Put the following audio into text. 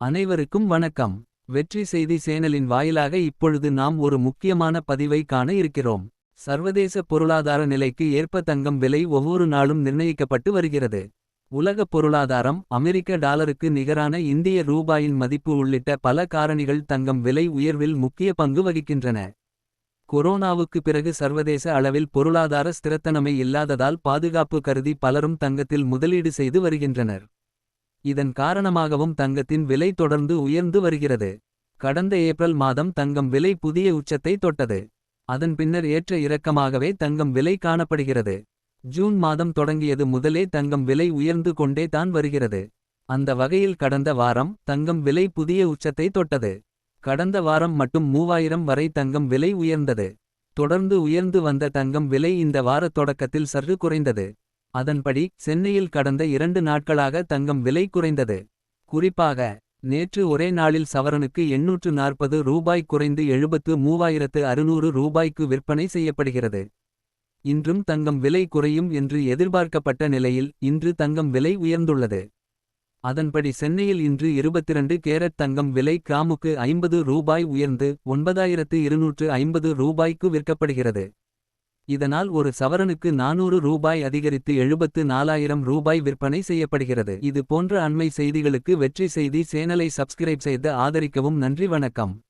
அனைவருக்கும் வணக்கம். வெற்றி செய்தி சேனலின் வாயிலாக இப்பொழுது நாம் ஒரு முக்கியமான பதிவை காண இருக்கிறோம். சர்வதேச பொருளாதார நிலைக்கு ஏற்ப தங்கம் விலை ஒவ்வொரு நாளும் நிர்ணயிக்கப்பட்டு வருகிறது. உலக பொருளாதாரம் அமெரிக்க டாலருக்கு நிகரான இந்திய ரூபாயின் மதிப்பு உள்ளிட்ட பல காரணிகள் தங்கம் விலை உயர்வில் முக்கிய பங்கு வகிக்கின்றன. கொரோனாவுக்கு பிறகு சர்வதேச அளவில் பொருளாதார ஸ்திரத்தனமை இல்லாததால் பாதுகாப்பு கருதி பலரும் தங்கத்தில் முதலீடு செய்து வருகின்றனர். இதன் காரணமாகவும் தங்கத்தின் விலை தொடர்ந்து உயர்ந்து வருகிறது. கடந்த ஏப்ரல் மாதம் தங்கம் விலை புதிய உச்சத்தை தொட்டது. அதன் பின்னர் ஏற்ற இறக்கமாகவே தங்கம் விலை காணப்படுகிறது. ஜூன் மாதம் தொடங்கியது முதலே தங்கம் விலை உயர்ந்து கொண்டே தான் வருகிறது. அந்த வகையில் கடந்த வாரம் தங்கம் விலை புதிய உச்சத்தை தொட்டது. கடந்த வாரம் மட்டும் மூவாயிரம் வரை தங்கம் விலை உயர்ந்தது. தொடர்ந்து உயர்ந்து வந்த தங்கம் விலை இந்த வார தொடக்கத்தில் சற்று குறைந்தது. அதன்படி சென்னையில் கடந்த இரண்டு நாட்களாக தங்கம் விலை குறைந்தது. குறிப்பாக நேற்று ஒரே நாளில் சவரனுக்கு எண்ணூற்று நாற்பது ரூபாய் குறைந்து எழுபத்து மூவாயிரத்து அறுநூறு ரூபாய்க்கு விற்பனை செய்யப்படுகிறது. இன்றும் தங்கம் விலை குறையும் என்று எதிர்பார்க்கப்பட்ட நிலையில் இன்று தங்கம் விலை உயர்ந்துள்ளது. அதன்படி சென்னையில் இன்று இருபத்திரண்டு கேரட் தங்கம் விலை கிராமுக்கு ஐம்பது ரூபாய் உயர்ந்து ஒன்பதாயிரத்து இருநூற்று ஐம்பது ரூபாய்க்கு விற்கப்படுகிறது. இதனால் ஒரு சவரனுக்கு நானூறு ரூபாய் அதிகரித்து எழுபத்து நாலாயிரம் ரூபாய் விற்பனை செய்யப்படுகிறது. இது போன்ற அண்மை செய்திகளுக்கு வெற்றி செய்தி சேனலை சப்ஸ்கிரைப் செய்து ஆதரிக்கவும் நன்றி வணக்கம்.